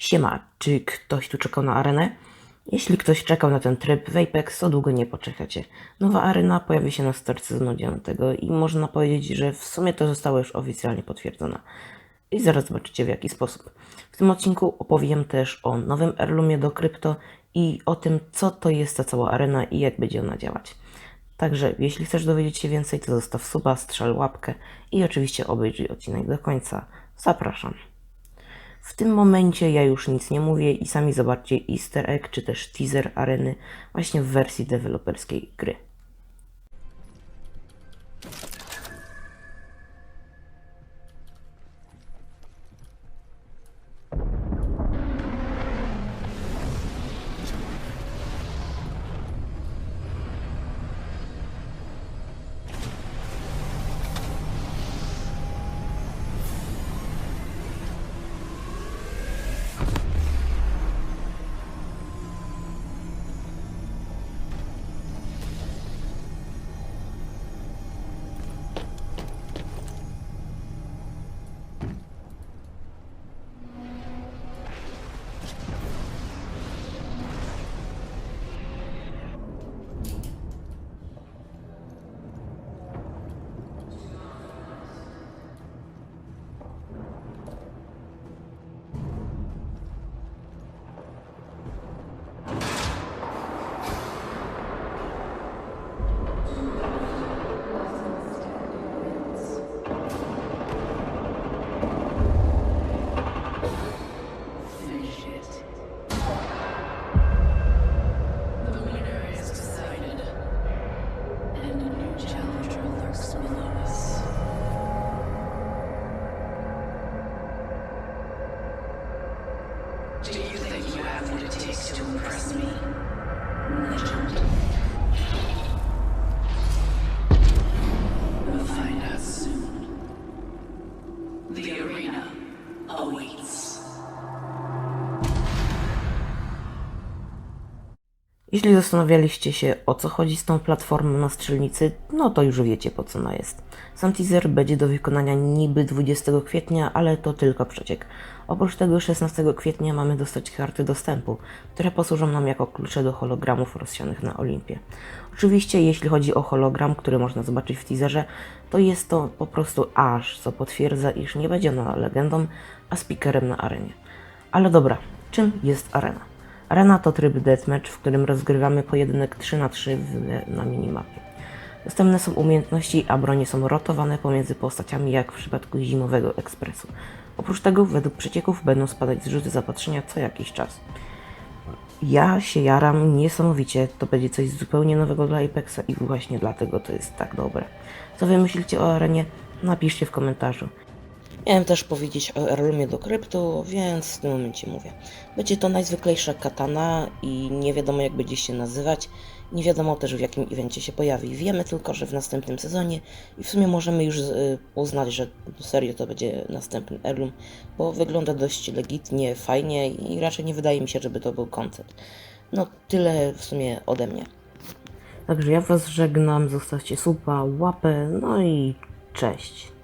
Siema, czy ktoś tu czekał na arenę? Jeśli ktoś czekał na ten tryb w Apex, to długo nie poczekacie. Nowa arena pojawi się na start sezonu 9 i można powiedzieć, że w sumie to zostało już oficjalnie potwierdzona. I zaraz zobaczycie w jaki sposób. W tym odcinku opowiem też o nowym Erlumie do krypto i o tym, co to jest ta cała arena i jak będzie ona działać. Także jeśli chcesz dowiedzieć się więcej, to zostaw suba, strzel łapkę i oczywiście obejrzyj odcinek do końca. Zapraszam. W tym momencie ja już nic nie mówię i sami zobaczcie easter egg czy też teaser areny właśnie w wersji deweloperskiej gry. Have what it takes to impress me? Legend. We'll find out soon. The arena awaits. Jeśli zastanawialiście się o co chodzi z tą platformą na strzelnicy, no to już wiecie po co ona jest. Sam teaser będzie do wykonania niby 20 kwietnia, ale to tylko przeciek. Oprócz tego 16 kwietnia mamy dostać karty dostępu, które posłużą nam jako klucze do hologramów rozsianych na Olimpie. Oczywiście jeśli chodzi o hologram, który można zobaczyć w teaserze, to jest to po prostu aż, co potwierdza, iż nie będzie ona legendą, a speakerem na arenie. Ale dobra, czym jest arena? Arena to tryb deathmatch, w którym rozgrywamy pojedynek 3 na 3 w, na minimapie. Dostępne są umiejętności, a bronie są rotowane pomiędzy postaciami, jak w przypadku zimowego ekspresu. Oprócz tego, według przecieków, będą spadać zrzuty zapatrzenia co jakiś czas. Ja się jaram niesamowicie, to będzie coś zupełnie nowego dla Apexa i właśnie dlatego to jest tak dobre. Co wy myślicie o arenie? Napiszcie w komentarzu. Miałem też powiedzieć o Erlumie do kryptu, więc w tym momencie mówię. Będzie to najzwyklejsza katana i nie wiadomo jak będzie się nazywać. Nie wiadomo też w jakim evencie się pojawi. Wiemy tylko, że w następnym sezonie i w sumie możemy już y, uznać, że serio to będzie następny Erlum, bo wygląda dość legitnie, fajnie i raczej nie wydaje mi się, żeby to był koncept. No tyle w sumie ode mnie. Także ja was żegnam, zostawcie supa, łapę, no i cześć.